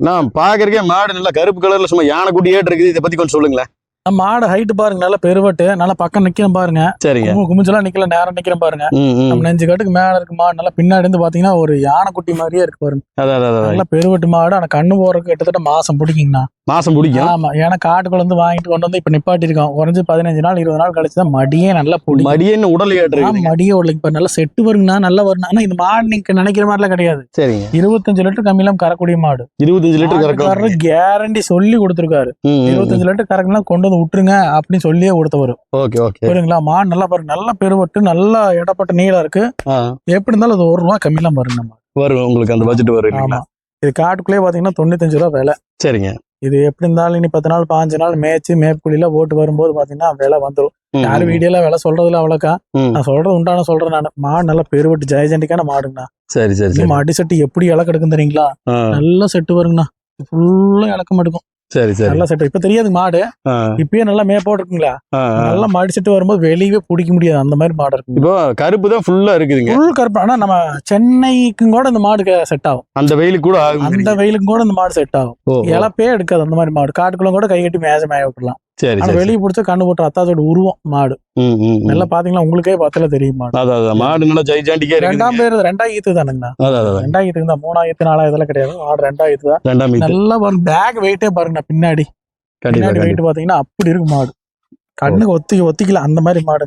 நான் பாக்குறக்கே மாடு நல்லா கருப்பு கலர்ல சும்மா யானை குட்டி ஏட்டு இருக்குது. இதை பத்தி கொஞ்சம் சொல்லுங்களேன். நம்ம மாடு ஹைட் பாருங்க நல்லா பெருவட்டு நல்லா பக்கம் நிக்கிறேன் பாருங்க. சரிங்க. குமு- குமிஞ்செல்லாம் நிக்கல நேரம் நிக்கிறேன் பாருங்க. நம்ம நெஞ்சு கட்டுக்கு மேல இருக்கு மாடு நல்லா பின்னாடி இருந்து பாத்தீங்கன்னா ஒரு யானை குட்டி மாதிரியே இருக்கு பாருங்க. நல்லா பெருவட்டு மாடு ஆனா கண்ணு போறதுக்கு கிட்டத்தட்ட மாசம் பிடிக்குங்கண்ணா. மாசம் பிடிக்கும். ஆமா ஏன்னா காட்டுக்குள்ள இருந்து வாங்கிட்டு கொண்டு வந்து இப்ப நிப்பாட்டி இருக்கோம் குறைஞ்சு பதினஞ்சு நாள் இருபது நாள் கழிச்சு தான் மடியே நல்லா பிடிக்கும். மடியன்னு உடல் இருக்குது மடியே உள்ள இப்ப நல்லா செட்டு வருங்கண்ணா நல்லா வரும் ஆனா இந்த மாடு நீங்க நினைக்கிற மாதிரிலாம் கிடையாது. சரிங்க. இருபத்தஞ்சு லிட்டர் கம்மியிலாம் கறக்கூடிய மாடு. இருபத்தஞ்சு லிட்டர் கறக்கும் கேரண்டி சொல்லி கொடுத்துருக்காரு. இருபத்தஞ்சு லிட்டர் கறக்கலாம் கொண்டு வந்து விட்டுருங்க அப்படின்னு சொல்லியே கொடுத்தவரு. Okay okay. புரியுங்களா மாடு நல்லா பாருங்க நல்லா பெருவட்டு நல்லா இடப்பட்ட நீளம் இருக்கு. எப்படி இருந்தாலும் அது ஒரு ரூபா கம்மியெல்லாம் வரும் நம்ம. வரும் உங்களுக்கு அந்த பட்ஜெட் வரும்? ஆமா. இது காட்டுக்குள்ளே பாத்தீங்கன்னா தொண்ணூத்தஞ்சு ரூபா விலை. சரிங்க. இது எப்படி இருந்தாலும் இனி பத்து நாள் பாஞ்சு நாள் மேய்ச்சி மேற்குழியில போட்டு வரும்போது பாத்தீங்கன்னா விலை வந்துடும் யாரும். வீடியோல விலை சொல்றதுல அவ்வளோக்கா. நான் சொல்றது உண்டான சொல்றேன் நான். மாடு நல்லா பெருவட்டு ஜெயஜண்டிக்கான மாடுங்கண்ணா. சரி சரி அடி செட்டு எப்படி இலை கிடக்கும் தெரியுங்களா? நல்ல செட்டு வருங்கண்ணா. ஃபுல்லா இலக்கம் எடுக்கும் சரி சரி. நல்ல செட்டு. இப்ப தெரியாது மாடு. இப்பயே நல்லா மே போட்டிருக்குங்களா. நல்லா மடிச்சிட்டு வரும்போது வெளியவே பிடிக்க முடியாது. அந்த மாதிரி மாடு இருக்குங்க. இப்போ கருப்பு தான் ஃபுல்லா இருக்குதுங்க. ஃபுல் கருப்பு. ஆனா நம்ம சென்னைக்கும் கூட இந்த மாடு செட் ஆகும். அந்த வெயிலுக்கு கூட ஆகும் அந்த வெயிலுக்கும் கூட இந்த மாடு செட் ஆகும். இழப்பே எடுக்காது அந்த மாதிரி மாடு. காட்டுக்குள்ள கூட கை கட்டி மேஜ மேய விட்டுலாம் சரி ஆனா வெளியே பிடிச்ச கண்ணு போட்டு அத்தாச்சோட உருவம் மாடு. நல்லா பாத்தீங்களா? உங்களுக்கே பார்த்தால தெரியும் மாடு. அதான் மாடு நல்லா ஜெய்ஜாண்டிக்கே ரெண்டாம் பேர் ரெண்டாம் ஈத்து தானுங்கண்ணா. ஈத்துக்கு தான். மூணாயிரத்து நாலாயிரத்துல கிடையாது. மாடு ரெண்டாம் ஈத்து தான். ரெண்டாம் நல்லா பாருங்க. பேக் வெயிட்டே பாருங்க பின்னாடி. பின்னாடி வெயிட் பாத்தீங்கன்னா அப்படி இருக்கு மாடு. கண்ணுக்கு ஒத்தி ஒத்திக்கல. அந்த மாதிரி மாடு